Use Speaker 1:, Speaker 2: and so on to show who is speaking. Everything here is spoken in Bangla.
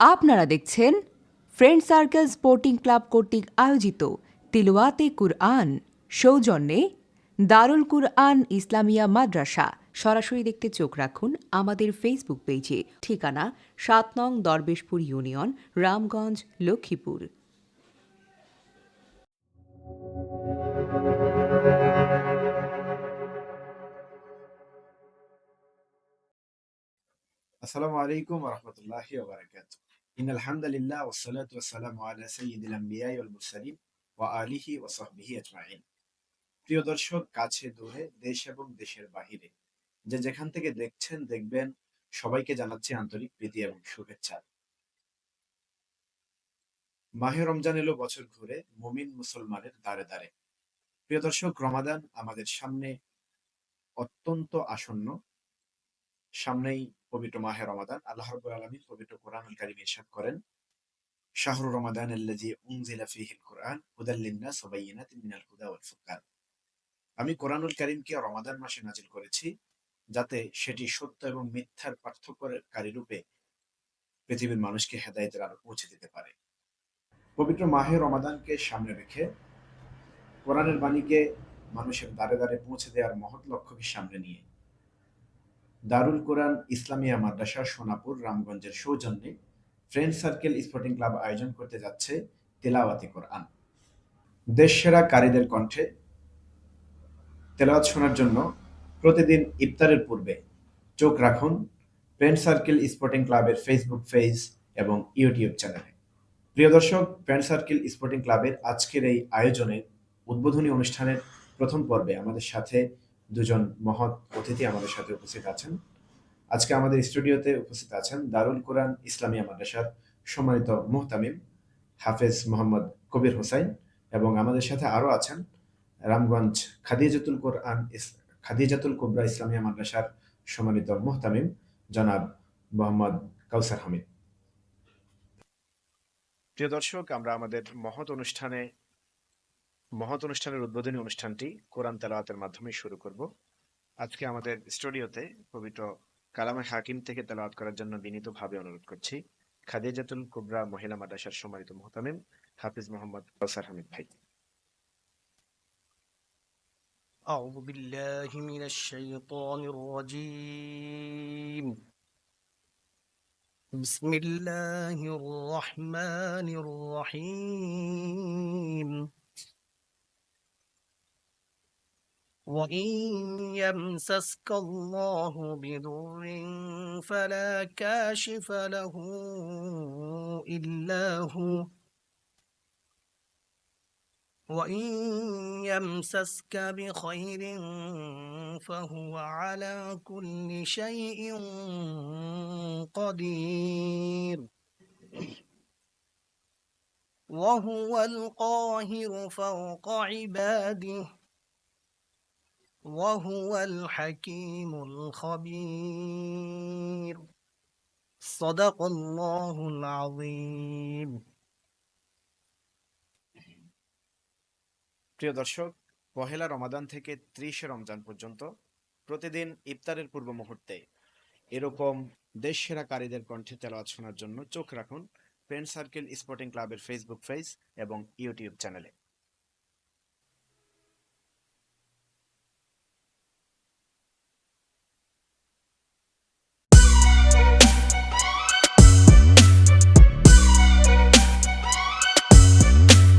Speaker 1: আপনারা দেখছেন ফ্রেন্ড সার্কেল স্পোর্টিং ক্লাব কর্তৃক আয়োজিত তিলওয়াতে কুরআন, সৌজন্যে দারুল কুরআন ইসলামিয়া মাদ্রাসা। সরাসরি দেখতে চোখ রাখুন আমাদের ফেসবুক পেজে ঠিকানা সাত নং দরবেশপুর ইউনিয়ন, রামগঞ্জ, লক্ষ্মীপুর।
Speaker 2: আসসালামু আলাইকুম রহমতুল্লাহি ওবারাকাত ইন আলহামদুলিল্লাহ ওয়াসসালাতু ওয়াসসালামু আলা সাইয়্যিদিল আমবিয়া ওয়াল মুরসালিন ওয়া আলিহি ওয়া সাহবিহি আজমাইন। প্রিয় দর্শক, কাছে দূরে, দেশ এবং দেশের বাহিরে, যে যেখান থেকে দেখছেন, দেখবেন, সবাইকে জানাচ্ছি আন্তরিক প্রীতি এবং শুভেচ্ছা। মাহে রমজান এলো বছর ঘুরে মুমিন মুসলমানের দাঁড়ে দাঁড়ে প্রিয় দর্শক, রমাদান আমাদের সামনে অত্যন্ত আসন্ন। সামনেই পবিত্র মাহে রমাদান। আল্লাহ রাব্বুল আলামিন পবিত্র কোরআনুল কারীমে ইরশাদ করেন, শাহরু রমাদান আল্লাযী উনজিলা ফীহিল কুরআন, হুদাল লিন-নাস মিনাল হুদা ওয়াল ফুরকান। আমি কোরআনুল কারীমকে রমাদান মাসে নাজিল করেছি যাতে সেটি সত্য এবং মিথ্যার পার্থক্যকারী রূপে পৃথিবীর মানুষকে হেদায়েতের আলো পৌঁছে দিতে পারে। পবিত্র মাহে রমাদানকে সামনে রেখে কোরআনের বাণীকে মানুষের দ্বারে দ্বারে পৌঁছে দেওয়ার মহৎ লক্ষ্যকে সামনে নিয়ে দারুল কোরআন ইসলামিয়া মাদ্রাসা সোনাপুর, রামগঞ্জের সৌজন্যে ফ্রেন্ড সার্কেল স্পোর্টিং ক্লাব আয়োজন করতে যাচ্ছে তেলাওয়াতি কোরআন। দেশ সেরা কারীদের কণ্ঠে তেলাওয়াত শোনার জন্য প্রতিদিন ইফতারের পূর্বে চোখ রাখুন ফ্রেন্ড সার্কেল স্পোর্টিং ক্লাবের ফেসবুক পেজ এবং ইউটিউব চ্যানেলে। প্রিয় দর্শক, ফ্রেন্ড সার্কেল স্পোর্টিং ক্লাবের আজকের এই আয়োজনের উদ্বোধনী অনুষ্ঠানের প্রথম পর্বে আমাদের সাথে দুজন মহৎ অতিথি আমাদের সাথে উপস্থিত আছেন। আজকে আমাদের স্টুডিওতে উপস্থিত আছেন দারুল কোরআন ইসলামিয়া মাদ্রাসার সম্মানিত মুহতামিম হাফেজ মোহাম্মদ কবির হোসাইন এবং আমাদের সাথে আরও আছেন রামগঞ্জ খাদিজাতুল কোরআন খাদিজাতুল কুবরা ইসলামিয়া মাদ্রাসার সম্মানিত মুহতামিম জনাব মোহাম্মদ কাউসার হামিদ। প্রিয় দর্শক, আমরা আমাদের মহৎ অনুষ্ঠানে মহৎ অনুষ্ঠানের উদ্বোধনী অনুষ্ঠানটি কোরআন তেলাওয়াতের মাধ্যমে শুরু করব আজকে আমাদের স্টুডিওতে পবিত্র কালামে হাকিম থেকে তেলাওয়াত করার জন্য বিনীতভাবে অনুরোধ করছি খাদিজাতুল কুবরা মহিলা মাদ্রাসার সম্মানিত মোহতামিম হাফিজ মোহাম্মদ কাউসার হামিদ ভাই
Speaker 3: أعوذ بالله من الشيطان الرجيم بسم الله الرحمن الرحيم وإن يمسسك الله بضر فلا كاشف له إلا هو وإن يمسسك بخير فهو على كل شيء قدير وهو القاهر فوق عباده وهو الحكيم الخبير صدق الله العظيم
Speaker 2: প্রিয় দর্শক পহেলা রমাদান থেকে ত্রিশে রমজান পর্যন্ত প্রতিদিন ইফতারের পূর্ব মুহূর্তে এরকম দেশ সেরা কারীদের কণ্ঠে তেলাওয়াত শোনার জন্য চোখ রাখুন ফ্রেন্ড সার্কেল স্পোর্টিং ক্লাবের ফেসবুক পেজ এবং ইউটিউব চ্যানেলে